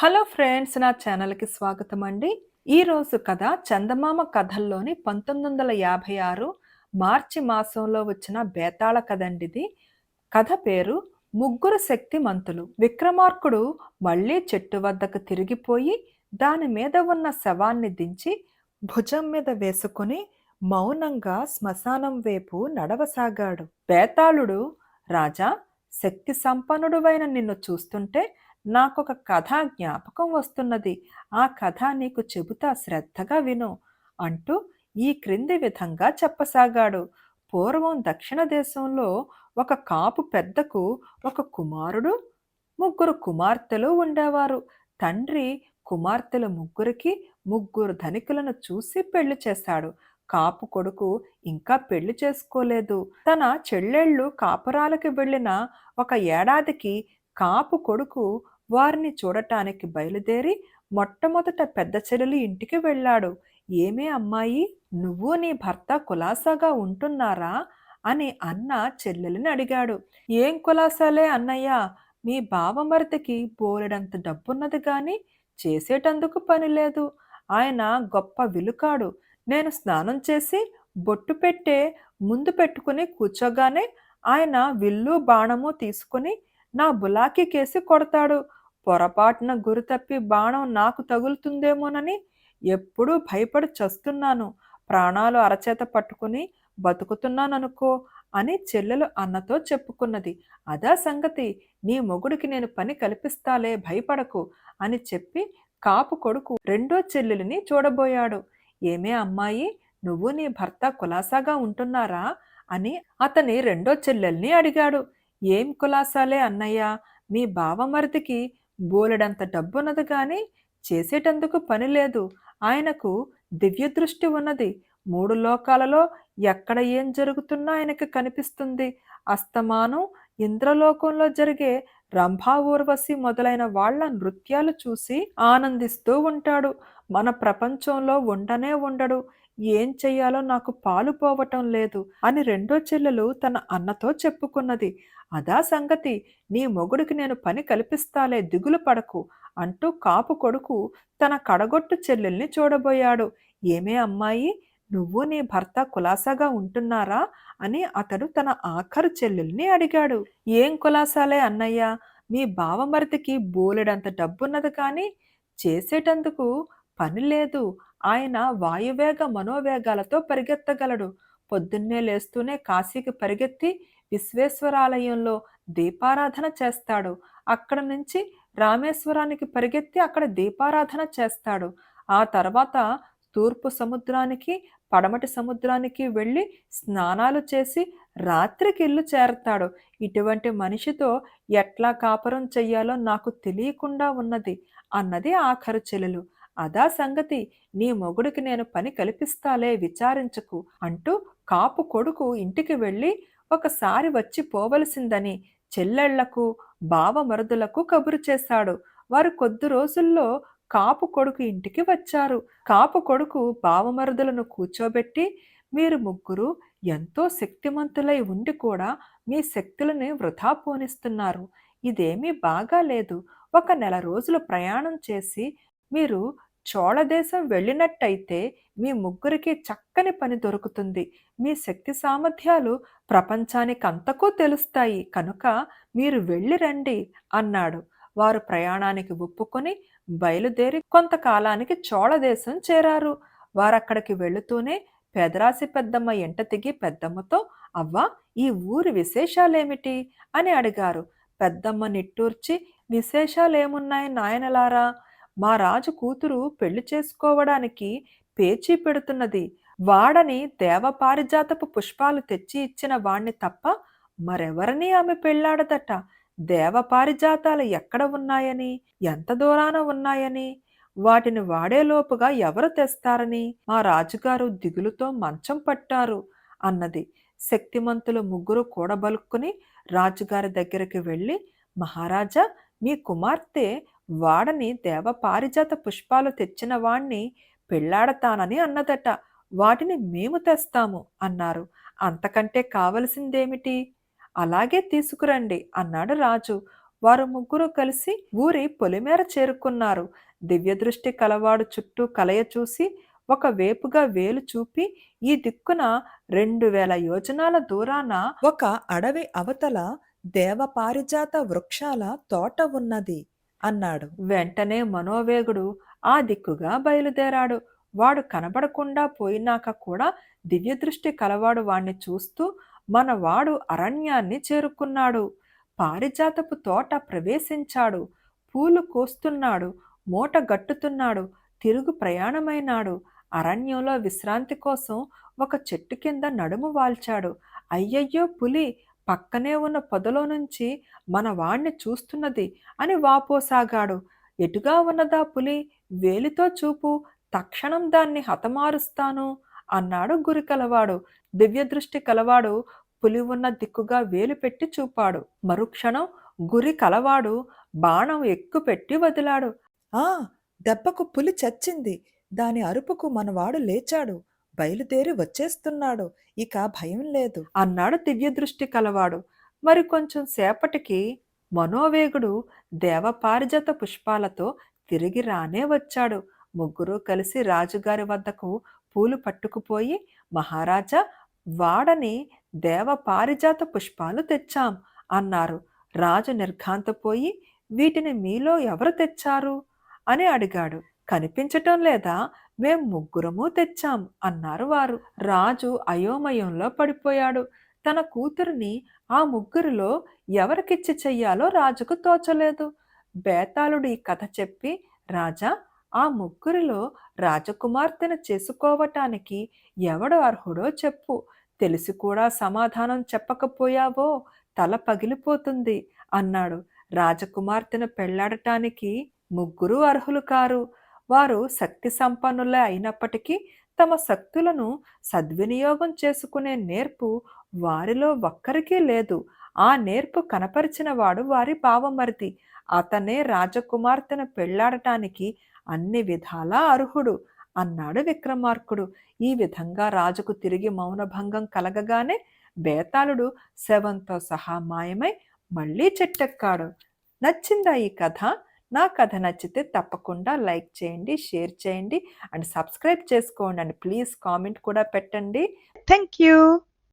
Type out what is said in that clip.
Hello friends నా ఛానల్కి స్వాగతం అండి. ఈరోజు కథ చందమామ కథల్లోని పంతొమ్మిది వందల యాభై ఆరు మార్చి మాసంలో వచ్చిన బేతాళ కథ అండి ఇది. కథ పేరు ముగ్గురు శక్తిమంతులు విక్రమార్కుడు మళ్ళీ చెట్టు వద్దకు తిరిగిపోయి దాని మీద ఉన్న శవాన్ని దించి భుజం మీద వేసుకుని మౌనంగా శ్మశానం వైపు నడవసాగాడు. బేతాళుడు రాజా శక్తి సంపన్నుడువైన నిన్ను చూస్తుంటే నాకొక కథ జ్ఞాపకం వస్తున్నది. ఆ కథ నీకు చెబుతా శ్రద్ధగా విను అంటూ ఈ క్రింది విధంగా చెప్పసాగాడు. పూర్వం దక్షిణ దేశంలో ఒక కాపు పెద్దకు ఒక కుమారుడు ముగ్గురు కుమార్తెలు ఉండేవారు. తండ్రి కుమార్తెల ముగ్గురికి ముగ్గురు ధనికులను చూసి పెళ్ళి చేశాడు. కాపు కొడుకు ఇంకా పెళ్ళి చేసుకోలేదు. తన చెల్లెళ్ళు కాపురాలకి వెళ్ళిన ఒక ఏడాదికి కాపు కొడుకు వారిని చూడటానికి బయలుదేరి మొట్టమొదట పెద్ద చెల్లెలి ఇంటికి వెళ్ళాడు. ఏమే అమ్మాయి నువ్వు నీ భర్త కులాసాగా ఉంటున్నారా? అని అన్న చెల్లెలిని అడిగాడు. ఏం కులాసాలే అన్నయ్య మీ బావమరిదికి బోలెడంత డబ్బున్నది కానీ చేసేటందుకు పని లేదు. ఆయన గొప్ప విలుకాడు. నేను స్నానం చేసి బొట్టు పెట్టే ముందు పెట్టుకుని కూర్చోగానే ఆయన విల్లు బాణము తీసుకుని నా బులాకి కేసి కొడతాడు. పొరపాటున గురితప్పి బాణం నాకు తగులుతుందేమోనని ఎప్పుడూ భయపడి చస్తున్నాను. ప్రాణాలు అరచేత పట్టుకుని బతుకుతున్నాననుకో అని చెల్లెలు అన్నతో చెప్పుకున్నది. అదా సంగతి. నీ మొగుడికి నేను పని కల్పిస్తాలే భయపడకు అని చెప్పి కాపు కొడుకు రెండో చెల్లెలిని చూడబోయాడు. ఏమే అమ్మాయి నువ్వు నీ భర్త కులాసాగా ఉంటున్నారా అని అతని రెండో చెల్లెల్ని అడిగాడు. ఏం కులాసాలే అన్నయ్య మీ బావమరిదికి బోలెడంత డబ్బున్నది కానీ చేసేటందుకు పని లేదు. ఆయనకు దివ్యదృష్టి ఉన్నది. మూడు లోకాలలో ఎక్కడ ఏం జరుగుతున్నా ఆయనకు కనిపిస్తుంది. అస్తమానం ఇంద్రలోకంలో జరిగే రంభా ఊర్వశి మొదలైన వాళ్ళ నృత్యాలు చూసి ఆనందిస్తూ ఉంటాడు. మన ప్రపంచంలో ఉండనే ఉండడు. ఏం చెయ్యాలో నాకు పాలు పోవటం లేదు అని రెండో చెల్లెలు తన అన్నతో చెప్పుకున్నది. అదా సంగతి. నీ మొగుడికి నేను పని కల్పిస్తాలే దిగులు పడకు అంటూ కాపు కొడుకు తన కడగొట్టు చెల్లెల్ని చూడబోయాడు. ఏమే అమ్మాయి? నువ్వు నీ భర్త కులాసాగా ఉంటున్నారా? అని అతడు తన ఆఖరు చెల్లెల్ని అడిగాడు. ఏం కులాసాలే అన్నయ్య? మీ బావమరిదికి బోలెడంత డబ్బున్నది కానీ చేసేటందుకు పని లేదు. ఆయన వాయువేగ మనోవేగాలతో పరిగెత్తగలడు. పొద్దున్నే లేస్తూనే కాశీకి పరిగెత్తి విశ్వేశ్వరాలయంలో దీపారాధన చేస్తాడు. అక్కడ నుంచి రామేశ్వరానికి పరిగెత్తి అక్కడ దీపారాధన చేస్తాడు. ఆ తర్వాత తూర్పు సముద్రానికి పడమటి సముద్రానికి వెళ్ళి స్నానాలు చేసి రాత్రికి ఇల్లు చేరతాడు. ఇటువంటి మనిషితో ఎట్లా కాపురం చెయ్యాలో నాకు తెలియకుండా ఉన్నది అన్నది ఆఖరు చెల్లెలు అదా సంగతి నీ మొగుడికి నేను పని కల్పిస్తాలే విచారించకు అంటూ కాపు కొడుకు ఇంటికి వెళ్ళి ఒకసారి వచ్చి పోవలసిందని చెల్లెళ్ళకు బావమరుదులకు కబురు చేశాడు. వారు కొద్ది రోజుల్లో కాపు కొడుకు ఇంటికి వచ్చారు. కాపు కొడుకు బావమరుదులను కూర్చోబెట్టి మీరు ముగ్గురు ఎంతో శక్తిమంతులై ఉండి కూడా మీ శక్తులని వృధా పోనిస్తున్నారు. ఇదేమీ బాగా లేదు ఒక నెల రోజులు ప్రయాణం చేసి మీరు చోళదేశం వెళ్ళినట్టయితే మీ ముగ్గురికి చక్కని పని దొరుకుతుంది. మీ శక్తి సామర్థ్యాలు ప్రపంచానికి అంతకూ తెలుస్తాయి. కనుక మీరు వెళ్ళి రండి అన్నాడు. వారు ప్రయాణానికి ఒప్పుకొని బయలుదేరి కొంతకాలానికి చోళదేశం చేరారు. వారక్కడికి వెళుతూనే పెదరాసి పెద్దమ్మ ఎంట తిగి పెద్దమ్మతో అవ్వ ఈ ఊరి విశేషాలేమిటి? అని అడిగారు. పెద్దమ్మ నిట్టూర్చి విశేషాలేమున్నాయి నాయనలారా? మా రాజు కూతురు పెళ్ళి చేసుకోవడానికి పేచీ పెడుతున్నది. వాడని దేవపారిజాతపు పుష్పాలు తెచ్చి ఇచ్చిన వాణ్ణి తప్ప మరెవరిని ఆమె పెళ్ళాడదట దేవపారిజాతాలు ఎక్కడ ఉన్నాయని? ఎంత దూరాన ఉన్నాయని? వాటిని వాడేలోపుగా ఎవరు తెస్తారని? మా రాజుగారు దిగులుతో మంచం పట్టారు అన్నది. శక్తిమంతులు ముగ్గురు కూడబలుక్కుని రాజుగారి దగ్గరికి వెళ్ళి మహారాజా మీ కుమార్తె వాడని దేవ పారిజాత పుష్పాలు తెచ్చిన వాణ్ణి పెళ్ళాడతానని అన్నదట. వాటిని మేము తెస్తాము అన్నారు. అంతకంటే కావలసిందేమిటి? అలాగే తీసుకురండి అన్నాడు రాజు. వారు ముగ్గురు కలిసి ఊరి పొలిమేర చేరుకున్నారు. దివ్యదృష్టి కలవాడు చుట్టూ కలయ చూసి ఒక వేపుగా వేలు చూపి ఈ దిక్కున రెండు వేల యోజనాల దూరాన ఒక అడవి అవతల దేవపారిజాత వృక్షాల తోట ఉన్నది. అన్నాడు. వెంటనే మనోవేగుడు ఆ దిక్కుగా బయలుదేరాడు. వాడు కనబడకుండా పోయినాక కూడా దివ్యదృష్టి కలవాడు వాణ్ణి చూస్తూ మన వాడు అరణ్యాన్ని చేరుకున్నాడు. పారిజాతపు తోట ప్రవేశించాడు. పూలు కోస్తున్నాడు. మూట గట్టుతున్నాడు. తిరుగు ప్రయాణమైనాడు. అరణ్యంలో విశ్రాంతి కోసం ఒక చెట్టు కింద నడుము వాల్చాడు. అయ్యయ్యో పులి! పక్కనే ఉన్న పొదలో నుంచి మన వాణ్ణి చూస్తున్నది అని వాపోసాగాడు. ఎటుగా ఉన్నదా పులి? వేలితో చూపు. తక్షణం దాన్ని హతమారుస్తాను అన్నాడు గురి కలవాడు. దివ్యదృష్టి కలవాడు పులి ఉన్న దిక్కుగా వేలు పెట్టి చూపాడు. మరుక్షణం గురి కలవాడు బాణం ఎక్కుపెట్టి వదిలాడు. ఆ! దెబ్బకు పులి చచ్చింది. దాని అరుపుకు మనవాడు లేచాడు. బయలుదేరి వచ్చేస్తున్నాడు. ఇక భయం లేదు. అన్నాడు దివ్యదృష్టి కలవాడు. మరి కొంచెం సేపటికి మనోవేగుడు దేవపారిజత పుష్పాలతో తిరిగి రానే వచ్చాడు. ముగ్గురు కలిసి రాజుగారి వద్దకు పూలు పట్టుకుపోయి మహారాజా వాడని దేవపారిజాత పుష్పాలు తెచ్చాం అన్నారు. రాజు నిర్ఘాంతపోయి వీటిని మీలో ఎవరు తెచ్చారు? అని అడిగాడు. కనిపించటం లేదా? మేం ముగ్గురము తెచ్చాం అన్నారు వారు. రాజు అయోమయంలో పడిపోయాడు. తన కూతురిని ఆ ముగ్గురిలో ఎవరికిచ్చి చెయ్యాలో రాజుకు తోచలేదు. బేతాళుడు ఈ కథ చెప్పి రాజా ఆ ముగ్గురిలో రాజకుమార్తెను చేసుకోవటానికి ఎవడు అర్హుడో చెప్పు. తెలిసి కూడా సమాధానం చెప్పకపోయావో తల పగిలిపోతుంది అన్నాడు. రాజకుమార్తెను పెళ్ళాడటానికి ముగ్గురు అర్హులు కారు. వారు శక్తి సంపన్నులే అయినప్పటికీ తమ శక్తులను సద్వినియోగం చేసుకునే నేర్పు వారిలో ఒక్కరికీ లేదు. ఆ నేర్పు కనపరిచిన వాడు వారి భావమరిది. అతనే రాజకుమార్తెను పెళ్ళాడటానికి అన్ని విధాలా అర్హుడు అన్నాడు విక్రమార్కుడు. ఈ విధంగా రాజుకు తిరిగి మౌనభంగం కలగగానే బేతాళుడు శవంతో సహా మాయమై మళ్ళీ చెట్టెక్కాడు. నచ్చిందా ఈ కథ? నా కథ నచ్చితే తప్పకుండా లైక్ చేయండి షేర్ చేయండి అండ్ సబ్స్క్రైబ్ చేసుకోండి అండ్ ప్లీజ్ కామెంట్ కూడా పెట్టండి. Thank you